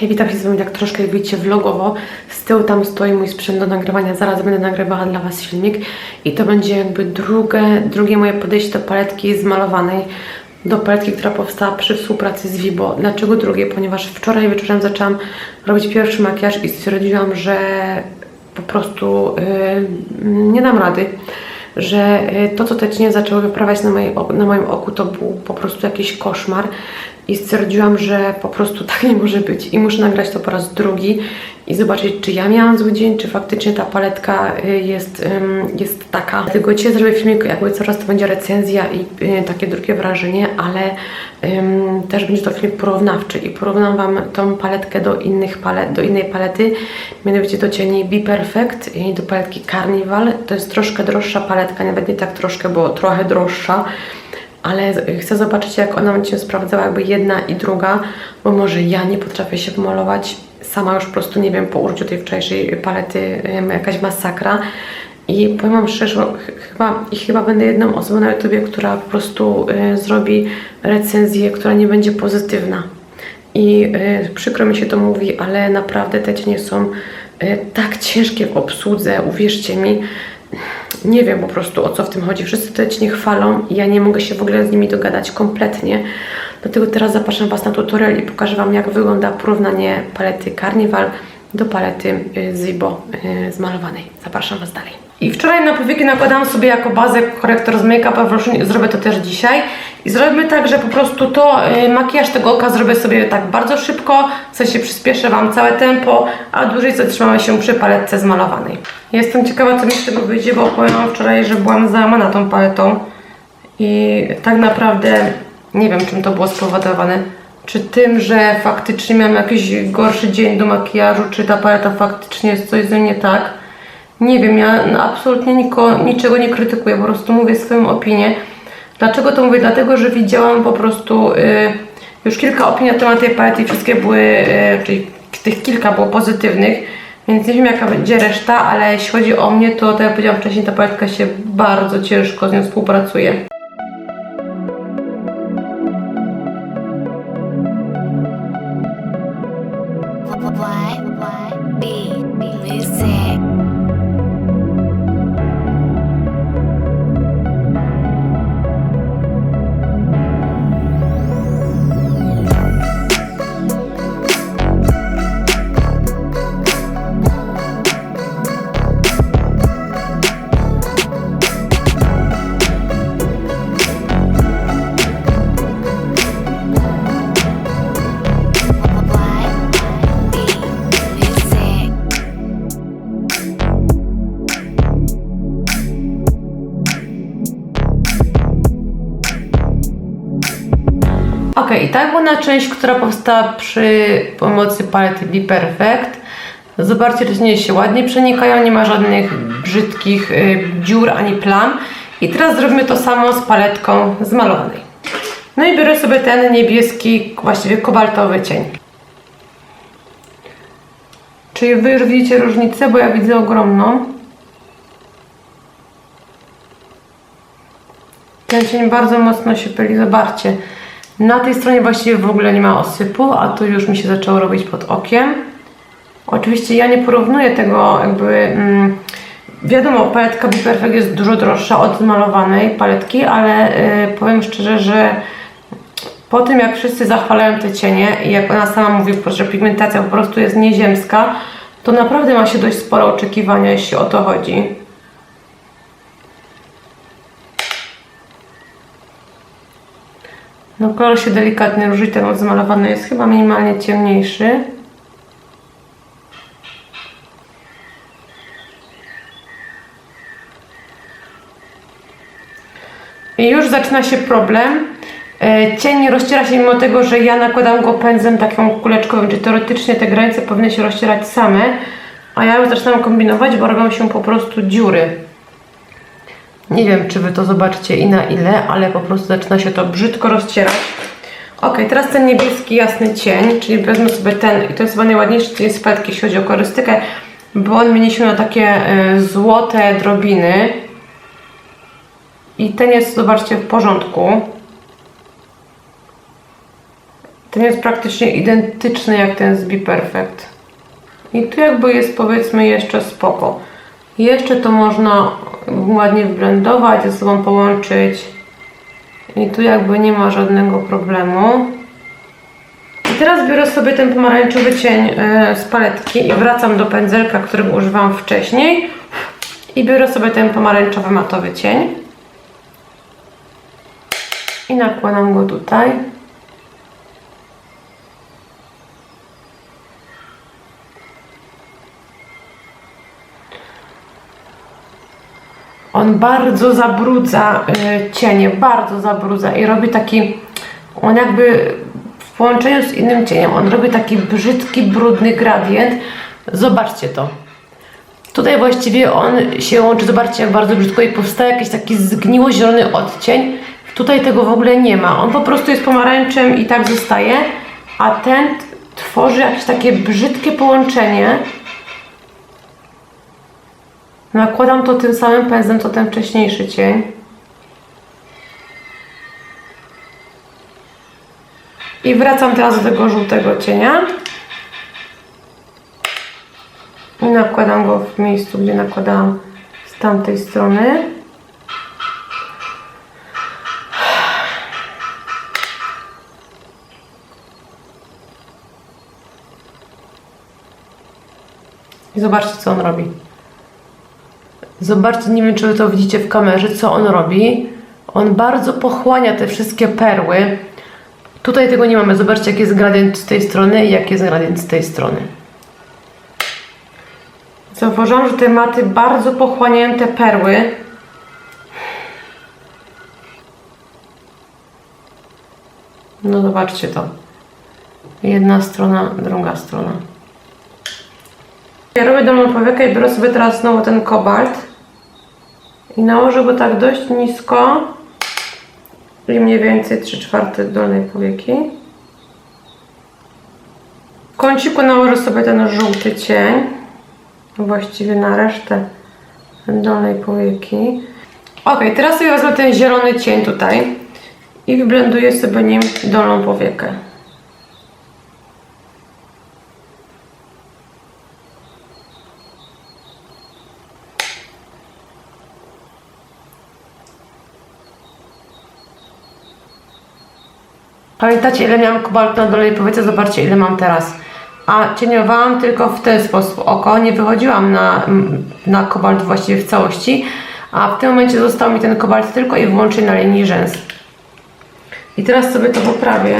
Hej, witam się z Wami tak troszkę, jak widzicie, vlogowo. Z tyłu tam stoi mój sprzęt do nagrywania. Zaraz będę nagrywała dla Was filmik. I to będzie jakby drugie, drugie moje podejście do paletki zmalowanej. Do paletki, która powstała przy współpracy z Vibo. Dlaczego drugie? Ponieważ wczoraj wieczorem zaczęłam robić pierwszy makijaż i stwierdziłam, że po prostu yy, nie dam rady że y, to, co te cienie zaczęły wyprawiać na, mojej, na moim oku, to był po prostu jakiś koszmar i stwierdziłam, że po prostu tak nie może być i muszę nagrać to po raz drugi i zobaczyć, czy ja miałam zły dzień, czy faktycznie ta paletka y, jest, jest taka. Dlatego dzisiaj zrobię filmik, jakby coraz to będzie recenzja i y, takie drugie wrażenie, ale ym, też będzie to film porównawczy i porównam Wam tą paletkę do, innych palet, do innej palety, mianowicie do cieni Be Perfect i do paletki Carnival. To jest troszkę droższa paletka, nawet nie tak troszkę, bo trochę droższa ale chcę zobaczyć, jak ona będzie się sprawdzała, jakby jedna i druga, bo może ja nie potrafię się pomalować. Sama już po prostu nie wiem, po użyciu tej wczorajszej palety jakaś masakra. I powiem Wam szczerze, ch- chyba, i chyba będę jedną osobą na YouTubie, która po prostu y, zrobi recenzję, która nie będzie pozytywna. I y, przykro mi się to mówi, ale naprawdę te cienie są y, tak ciężkie w obsłudze, uwierzcie mi. Nie wiem po prostu o co w tym chodzi. Wszyscy te cienie chwalą i ja nie mogę się w ogóle z nimi dogadać kompletnie. Dlatego teraz zapraszam Was na tutorial i pokażę Wam jak wygląda porównanie palety Carnival do palety y, Zibo y, zmalowanej. Zapraszam Was dalej. I wczoraj na powieki nakładałam sobie jako bazę korektor z make-upa, proszę, zrobię to też dzisiaj. I zrobimy tak, że po prostu to y, makijaż tego oka zrobię sobie tak bardzo szybko, w sensie przyspieszę Wam całe tempo, a dłużej zatrzymamy się przy paletce zmalowanej. Jestem ciekawa, co mi z tego wyjdzie, bo powiem wczoraj, że byłam załamana tą paletą i tak naprawdę nie wiem, czym to było spowodowane. Czy tym, że faktycznie miałam jakiś gorszy dzień do makijażu, czy ta paleta faktycznie jest coś ze mnie tak. Nie wiem, ja absolutnie niko, niczego nie krytykuję, po prostu mówię swoją opinię. Dlaczego to mówię? Dlatego, że widziałam po prostu y, już kilka opinii na temat tej palety i wszystkie były, y, czyli tych kilka było pozytywnych, więc nie wiem jaka będzie reszta, ale jeśli chodzi o mnie, to tak jak powiedziałam wcześniej, ta paletka się bardzo ciężko z nią współpracuje. I była część, która powstała przy pomocy palety Be Perfect. Zobaczcie, że nie się ładnie przenikają, nie ma żadnych brzydkich y, dziur ani plam. I teraz zrobimy to samo z paletką zmalowanej. No i biorę sobie ten niebieski, właściwie kobaltowy cień. Czyli Wy już widzicie różnicę, bo ja widzę ogromną. Ten cień bardzo mocno się pyli, zobaczcie. Na tej stronie właściwie w ogóle nie ma osypu, a tu już mi się zaczęło robić pod okiem. Oczywiście ja nie porównuję tego jakby... Mm, wiadomo, paletka Be Perfect jest dużo droższa od zmalowanej paletki, ale y, powiem szczerze, że po tym jak wszyscy zachwalają te cienie i jak ona sama mówi, że pigmentacja po prostu jest nieziemska, to naprawdę ma się dość sporo oczekiwania, jeśli o to chodzi. No kolor się delikatnie różni, ten od zmalowany jest chyba minimalnie ciemniejszy. I już zaczyna się problem. E, Cień nie rozciera się mimo tego, że ja nakładam go pędzlem taką kuleczkowym, czy teoretycznie te granice powinny się rozcierać same, a ja już zaczynam kombinować, bo robią się po prostu dziury. Nie wiem, czy Wy to zobaczycie i na ile, ale po prostu zaczyna się to brzydko rozcierać. Ok, teraz ten niebieski jasny cień, czyli wezmę sobie ten, i to jest chyba najładniejszy cień z paletki, jeśli chodzi o kolorystykę, bo on mieni się na takie y, złote drobiny. I ten jest, zobaczcie, w porządku. Ten jest praktycznie identyczny jak ten z Be Perfect. I tu jakby jest powiedzmy jeszcze spoko. Jeszcze to można ładnie wblendować, ze sobą połączyć. I tu jakby nie ma żadnego problemu. I teraz biorę sobie ten pomarańczowy cień e, z paletki i wracam do pędzelka, którego używałam wcześniej. I biorę sobie ten pomarańczowy matowy cień. I nakładam go tutaj. On bardzo zabrudza y, cienie, bardzo zabrudza i robi taki, on jakby w połączeniu z innym cieniem, on robi taki brzydki, brudny gradient. Zobaczcie to. Tutaj właściwie on się łączy, zobaczcie jak bardzo brzydko i powstaje jakiś taki zgniło-zielony odcień. Tutaj tego w ogóle nie ma. On po prostu jest pomarańczem i tak zostaje, a ten tworzy jakieś takie brzydkie połączenie. Nakładam to tym samym pędzlem, co ten wcześniejszy cień. I wracam teraz do tego żółtego cienia. I nakładam go w miejscu, gdzie nakładałam z tamtej strony. I zobaczcie, co on robi. Zobaczcie, nie wiem, czy wy to widzicie w kamerze, co on robi. On bardzo pochłania te wszystkie perły. Tutaj tego nie mamy. Zobaczcie, jaki jest gradient z tej strony i jaki jest gradient z tej strony. Zauważyłam, że te maty bardzo pochłaniają te perły. No zobaczcie to. Jedna strona, druga strona. Ja robię dolną powiekę i biorę sobie teraz znowu ten kobalt i nałożę go tak dość nisko i mniej więcej 3 czwarte dolnej powieki. W kąciku nałożę sobie ten żółty cień, właściwie na resztę dolnej powieki. Ok, teraz sobie wezmę ten zielony cień tutaj i wyblenduję sobie nim dolną powiekę. Pamiętacie ile miałam kobaltu na dolnej powiece? Zobaczcie ile mam teraz. A cieniowałam tylko w ten sposób oko, nie wychodziłam na, na kobalt właściwie w całości, a w tym momencie został mi ten kobalt tylko i wyłącznie na linii rzęs. I teraz sobie to poprawię.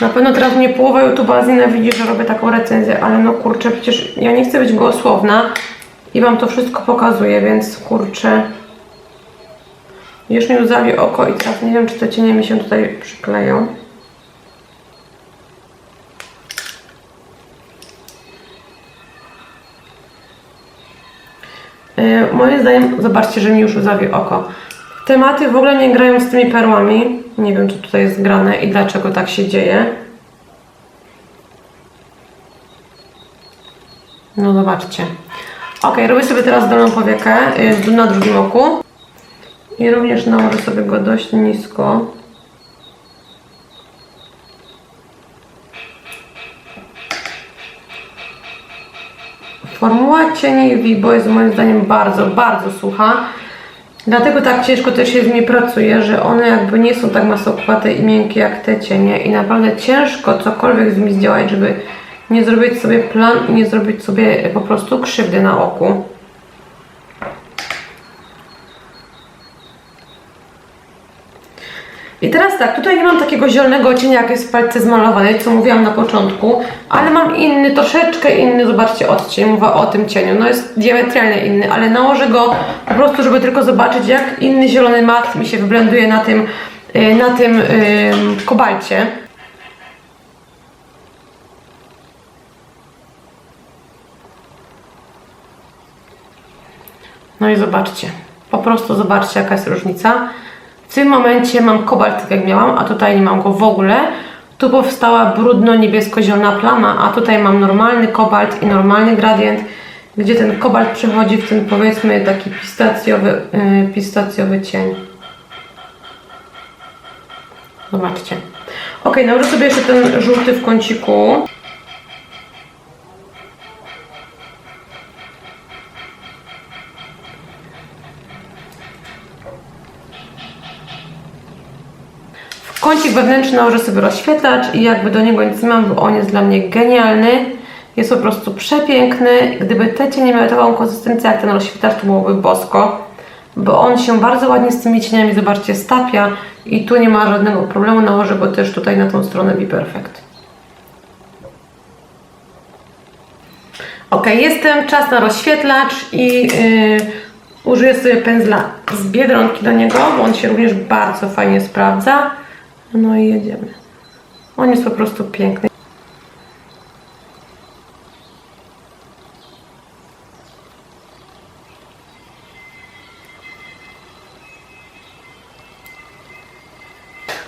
Na pewno teraz mnie połowa YouTube'a znienawidzi, że robię taką recenzję, ale no kurczę, przecież ja nie chcę być gołosłowna i Wam to wszystko pokazuję, więc kurczę... Już mi łzawi oko i teraz nie wiem, czy te cienie mi się tutaj przykleją. Yy, moim zdaniem, zobaczcie, że mi już łzawi oko. Tematy w ogóle nie grają z tymi perłami. Nie wiem, co tutaj jest grane i dlaczego tak się dzieje. No zobaczcie. Ok, robię sobie teraz dolną powiekę yy, na drugim oku. I również nałożę sobie go dość nisko. Formuła cieni Vibo jest moim zdaniem bardzo, bardzo sucha. Dlatego tak ciężko też się z nimi pracuje, że one jakby nie są tak masokłate i miękkie jak te cienie i naprawdę ciężko cokolwiek z nimi zdziałać, żeby nie zrobić sobie plan i nie zrobić sobie po prostu krzywdy na oku. I teraz tak, tutaj nie mam takiego zielonego cienia, jak jest w palce zmalowanej, co mówiłam na początku, ale mam inny, troszeczkę inny, zobaczcie, odcień, mówię o tym cieniu, no jest diametralnie inny, ale nałożę go po prostu, żeby tylko zobaczyć, jak inny zielony mat mi się wyblenduje na tym, yy, na tym yy, kobalcie. No i zobaczcie, po prostu zobaczcie, jaka jest różnica. W tym momencie mam kobalt, tak jak miałam, a tutaj nie mam go w ogóle. Tu powstała brudno-niebiesko-zielona plama, a tutaj mam normalny kobalt i normalny gradient, gdzie ten kobalt przechodzi w ten powiedzmy taki pistacjowy, yy, pistacjowy cień. Zobaczcie. Ok, nałożę sobie jeszcze ten żółty w kąciku. Kącik wewnętrzny nałożę sobie rozświetlacz i jakby do niego nic nie mam, bo on jest dla mnie genialny. Jest po prostu przepiękny. Gdyby te cienie miały taką konsystencję jak ten rozświetlacz, to byłoby bosko. Bo on się bardzo ładnie z tymi cieniami, zobaczcie, stapia i tu nie ma żadnego problemu. Nałożę go też tutaj na tą stronę Be Perfect. Ok, jestem, czas na rozświetlacz i yy, użyję sobie pędzla z Biedronki do niego, bo on się również bardzo fajnie sprawdza. No i jedziemy. On jest po prostu piękny.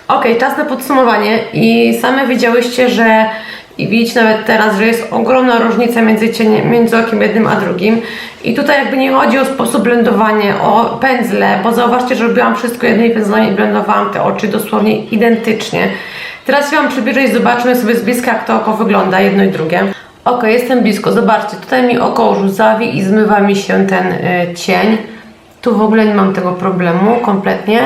Ok, czas na podsumowanie i same widziałyście, że i widzicie nawet teraz, że jest ogromna różnica między, cienie, między okiem jednym a drugim. I tutaj jakby nie chodzi o sposób blendowania, o pędzle, bo zauważcie, że robiłam wszystko jednymi pędzlami i blendowałam te oczy dosłownie identycznie. Teraz się Wam przybliżę i zobaczmy sobie z bliska, jak to oko wygląda, jedno i drugie. Ok, jestem blisko, zobaczcie, tutaj mi oko łzawi i zmywa mi się ten y, cień. Tu w ogóle nie mam tego problemu kompletnie.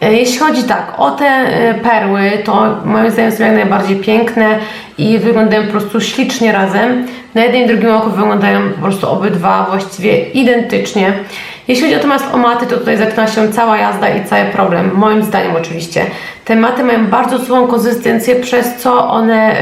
E, Jeśli chodzi tak o te e, perły, to moim zdaniem są jak najbardziej piękne i wyglądają po prostu ślicznie razem. Na jednym i drugim oku wyglądają po prostu obydwa właściwie identycznie. Jeśli chodzi natomiast o maty, to tutaj zaczyna się cała jazda i cały problem, moim zdaniem oczywiście. Te maty mają bardzo słabą konsystencję, przez co one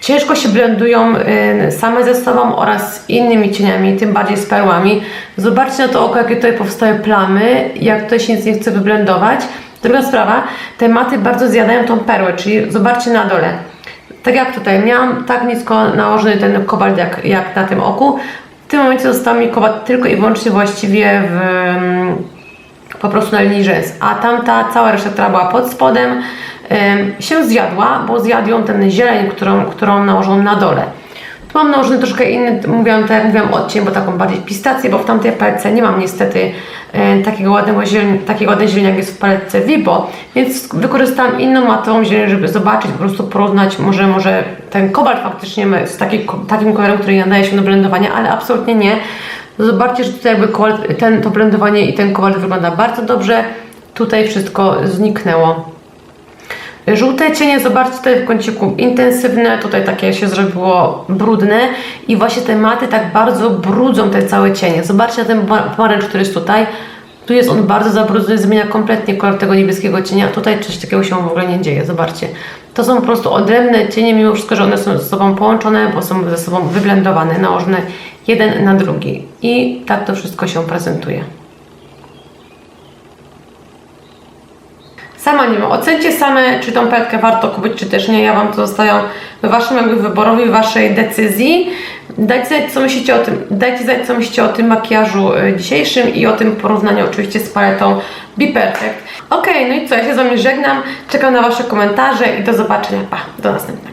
ciężko się blendują ym, same ze sobą oraz z innymi cieniami, tym bardziej z perłami. Zobaczcie na to oko, jakie tutaj powstają plamy, jak tutaj się nic nie chce wyblendować. Druga sprawa, te maty bardzo zjadają tą perłę, czyli zobaczcie na dole. Tak jak tutaj, miałam tak nisko nałożony ten kobalt jak, jak na tym oku. W tym momencie został mi kobalt tylko i wyłącznie właściwie w, po prostu na linii rzęs, a tamta cała reszta, która była pod spodem em, się zjadła, bo zjadł ją ten zieleń, którą, którą nałożono na dole. Tu mam nałożony troszkę inny, mówiłam, tak jak mówiłam, odcień, bo taką bardziej pistację, bo w tamtej paletce nie mam niestety takiego ładnego zieleń, takiej ładnej zieleni, jak jest w paletce Vibo, więc wykorzystałam inną matową zieleń, żeby zobaczyć, po prostu porównać, może, może ten kobalt faktycznie jest taki, takim kolorem, który nadaje się do blendowania, ale absolutnie nie. Zobaczcie, że tutaj jakby ten, to blendowanie i ten kobalt wygląda bardzo dobrze. Tutaj wszystko zniknęło. Żółte cienie, zobaczcie tutaj w kąciku intensywne, tutaj takie się zrobiło brudne i właśnie te maty tak bardzo brudzą te całe cienie. Zobaczcie ten pomar- pomarańcz, który jest tutaj. Tu jest on bardzo zabrudzony, zmienia kompletnie kolor tego niebieskiego cienia. Tutaj coś takiego się w ogóle nie dzieje, zobaczcie. To są po prostu odrębne cienie, mimo wszystko, że one są ze sobą połączone, bo są ze sobą wyblendowane, nałożone jeden na drugi. I tak to wszystko się prezentuje. Sama nie wiem, ocencie same, czy tą peletkę warto kupić, czy też nie. Ja Wam to zostawiam Waszym jakby wyborowi, Waszej decyzji. Dajcie znać, co myślicie o tym, dajcie znać, co myślicie o tym makijażu y, dzisiejszym i o tym porównaniu oczywiście z paletą Be Perfect. Ok, no i co, ja się z Wami żegnam, czekam na Wasze komentarze i do zobaczenia. Pa, do następnego.